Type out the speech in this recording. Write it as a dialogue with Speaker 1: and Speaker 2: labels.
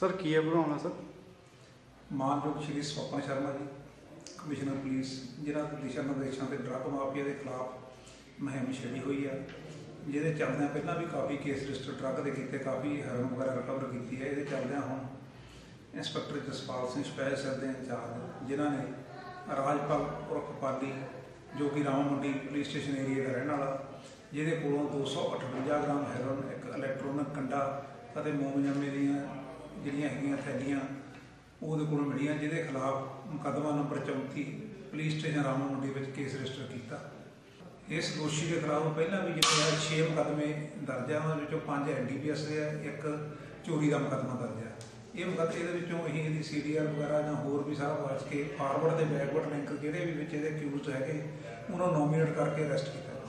Speaker 1: Sir, ਕੀ ਹੈ ਬਣਾਉਣਾ sir?
Speaker 2: ਮਾਨਯੋਗ ਸ਼੍ਰੀ ਸਵਪਨ ਸ਼ਰਮਾ ਜੀ, ਕਮਿਸ਼ਨਰ ਪੁਲਿਸ, ਜਿਨ੍ਹਾਂ ਦਿਸ਼ਾ ਨਿਰਦੇਸ਼ਾਂ ਤੇ ਡਰੱਗ ਮਾਫੀਆ ਦੇ ਖਿਲਾਫ ਮੁਹਿੰਮ ਛੇੜੀ ਹੋਈ ਆ, ਜਿਹਦੇ ਚੱਲਦਿਆਂ ਪਹਿਲਾਂ ਵੀ ਕਾਫੀ ਕੇਸ ਰਜਿਸਟਰ ਡਰੱਗ ਦੇ ਕੀਤੇ, ਕਾਫੀ ਹੈਰੋਨ ਵਗੈਰਾ ਰਿਕਵਰ ਕੀਤੀ ਹੈ। ਇਹਦੇ ਚੱਲਦਿਆਂ ਹੁਣ ਇੰਸਪੈਕਟਰ ਜਸਪਾਲ ਸਿੰਘ ਸਪੈਸ਼ਲ ਸਰ ਦੇ ਇੰਚਾਰਜ, ਜਿਨ੍ਹਾਂ ਨੇ ਰਾਜਪਾਲ ਉਰਫ ਪਾਲੀ, ਜੋ ਕਿ ਰਾਮ ਮੰਡੀ ਪੁਲਿਸ ਸਟੇਸ਼ਨ ਏਰੀਆ ਦਾ ਰਹਿਣ ਵਾਲਾ, ਜਿਹਦੇ ਕੋਲੋਂ 258 ਗ੍ਰਾਮ ਹੈਰੋਨ ਇੱਕ ਇਲੈਕਟ੍ਰੋਨਿਕ ਕੰਡਾ ਅਤੇ ਮੋਮਜੰਮੇ ਦੀਆਂ ਜਿਹੜੀਆਂ ਹੈਗੀਆਂ ਥੈਲੀਆਂ ਉਹਦੇ ਕੋਲੋਂ ਮਿਲੀਆਂ, ਜਿਹਦੇ ਖਿਲਾਫ ਮੁਕੱਦਮਾ number 34 police station Rama Mandi ਵਿੱਚ ਕੇਸ ਰਜਿਸਟਰ ਕੀਤਾ। ਇਸ ਦੋਸ਼ੀ ਦੇ ਖਿਲਾਫ ਪਹਿਲਾਂ ਵੀ ਜਿਹੜੇ ਆ 6 ਮੁਕੱਦਮੇ ਦਰਜ ਆ ਉਹਨਾਂ ਵਿੱਚੋਂ 5 ਐਨਡੀਪੀਐਸ ਦੇ ਆ, ਇੱਕ ਚੋਰੀ ਦਾ ਮੁਕੱਦਮਾ ਦਰਜ ਆ। ਇਹ ਮੁਕੱਦਮੇ ਦੇ ਵਿੱਚੋਂ ਅਸੀਂ ਇਹਦੀ ਸੀਡੀਆਰ ਵਗੈਰਾ ਜਾਂ ਹੋਰ ਵੀ ਸਾਰਾ ਵਾਚ ਕੇ ਫਾਰਵਰਡ ਤੇ ਬੈਕਵਰਡ ਲਿੰਕ ਜਿਹੜੇ ਵੀ ਵਿੱਚ ਇਹਦੇ ਅਕਿਊਜ਼ਡ ਹੈਗੇ, ਉਹਨਾਂ ਨੂੰ ਨੋਮੀਨੇਟ ਕਰਕੇ ਅਰੈਸਟ ਕੀਤਾ।